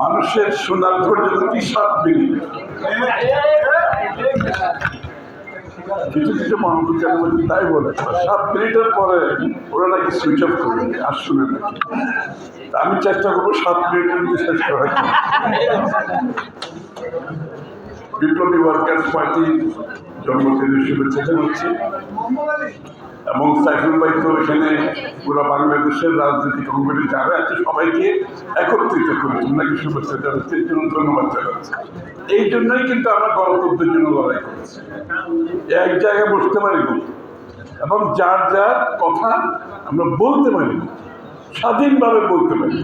মানুষের শোনার ধৈর্য কি সাত মিনিট কিছু কিছু মনোবিজ্ঞান তাই বলে সাত মিনিটের পরে ওরা নাকি সুইচ অফ করবে আর শুনে নাকি আমি চেষ্টা করব সাত মিনিটের মধ্যে শেষ করার। বিপ্লবী ওয়ার্কার্স পার্টি জন্মদিনের শুভেচ্ছা জানাচ্ছি। এবং সাইফুল ভাই তো এখানে পুরো বাংলাদেশের রাজনৈতিক অঙ্গনে যারা আছে সবাইকে একত্রিত করেছে ওনাকে শুভেচ্ছা জানাচ্ছি, এর জন্য ধন্যবাদ জানাচ্ছি। এই জন্যই কিন্তু আমরা গণতন্ত্রের জন্য লড়াই করেছি। এক জায়গায় বসতে পারি এবং যার যার কথা আমরা বলতে পারি স্বাধীনভাবে বলতে পারি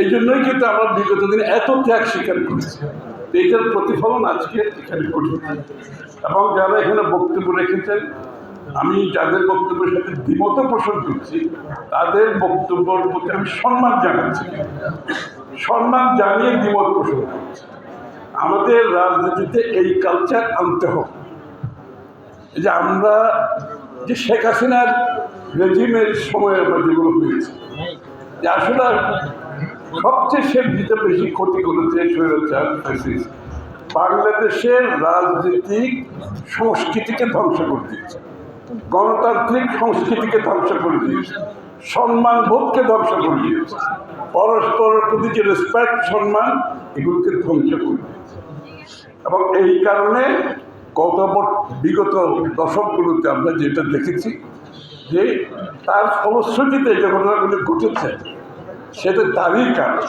এই জন্যই কিন্তু আমরা বিগত দিনে এত ত্যাগ স্বীকার করেছি। তো এটার প্রতিফলন আজকে এখানে করি এবং যারা এখানে বক্তব্য রেখেছেন আমি যাদের বক্তব্যের সাথে দ্বিমত পোষণ করছি, তাদের বক্তব্যের প্রতি আমি সম্মান জানাচ্ছি। সম্মান জানিয়ে দ্বিমত পোষণ করছি। আমাদের রাজনীতিতে এই কালচার আনতে হবে। যে আমরা, যে শেখ হাসিনার রেজিমের সময় আমরা যেগুলো হয়েছে, যে আসলে সবচেয়ে সে দিতে বেশি ক্ষতি করেছে স্বৈরাচার বাংলাদেশের রাজনৈতিক সংস্কৃতিকে ধ্বংস করে দিয়েছে। গণতান্ত্রিক সংস্কৃতিকে ধ্বংস করে দিয়েছে। সম্মান বোধকে ধ্বংস করে দিয়েছে। পরস্পরের প্রতি যে রেসপেক্ট সম্মান, এগুলোকে ধ্বংস করে দিয়েছে। এবং এই কারণে গত বিগত দশকগুলোতে আমরা যেটা দেখেছি যে তার ফলশ্রুতিতে যে ঘটনাগুলো ঘটেছে, সেটা তারই কারণ।